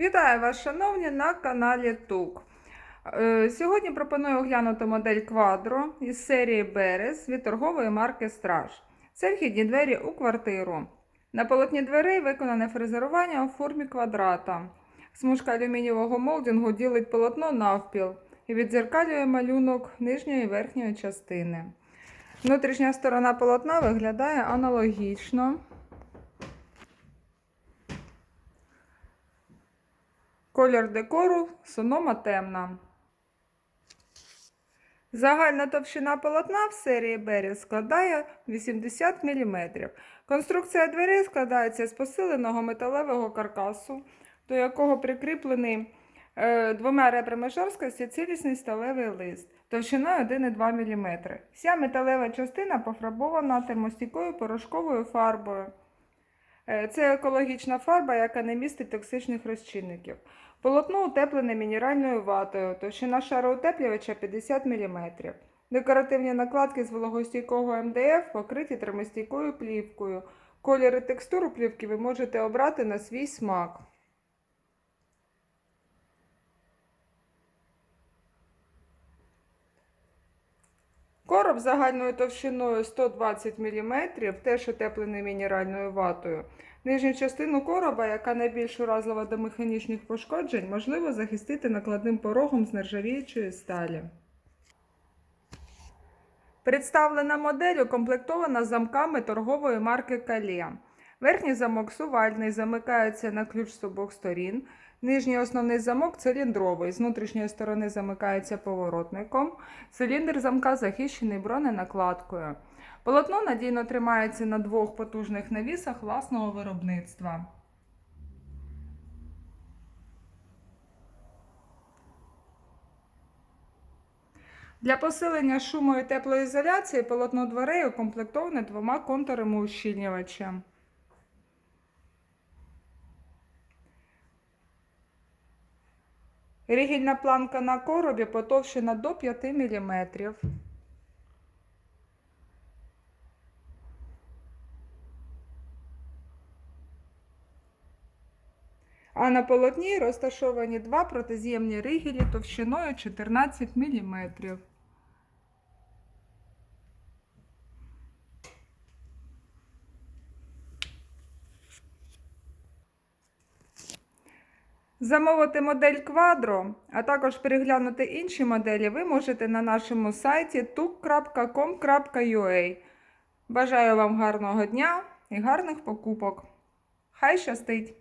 Вітаю вас, шановні, на каналі ТУК. Е, Сьогодні пропоную оглянути модель Quadro із серії Берес від торгової марки Страж. Це вхідні двері у квартиру. На полотні дверей виконане фрезерування у формі квадрата. Смужка алюмінієвого молдингу ділить полотно навпіл і відзеркалює малюнок нижньої і верхньої частини. Внутрішня сторона полотна виглядає аналогічно. Колір декору сонома темна. Загальна товщина полотна в серії Беріс складає 80 мм. Конструкція дверей складається з посиленого металевого каркасу, до якого прикріплений е, двома ребрами жорсткості цілісний сталевий лист товщиною 1,2 мм. Вся металева частина пофарбована термостійкою порошковою фарбою. Е, Це екологічна фарба, яка не містить токсичних розчинників. Полотно утеплене мінеральною ватою, товщина шару утеплювача 50 мм. Декоративні накладки з вологостійкого МДФ покриті термостійкою плівкою. Колір і текстуру плівки ви можете обрати на свій смак. Короб загальною товщиною 120 мм, теж утеплений мінеральною ватою. Нижню частину короба, яка найбільш уразлива до механічних пошкоджень, можливо захистити накладним порогом з нержавіючої сталі. Представлена модель укомплектована замками торгової марки Калія. Верхній замок сувальний, замикається на ключ з обох сторін. Нижній основний замок циліндровий, з внутрішньої сторони замикається поворотником. Циліндр замка захищений броненакладкою. Полотно надійно тримається на двох потужних навісах власного виробництва. Для посилення шуму і теплоізоляції полотно дверей укомплектоване двома контурами ущільнювача. Рігільна планка на коробі потовщена до 5 мм. А на полотні розташовані два протиз'ємні ригелі товщиною 14 мм. Замовити модель квадро, а також переглянути інші моделі ви можете на нашому сайті tuk.com.ua. Бажаю вам гарного дня і гарних покупок. Хай щастить!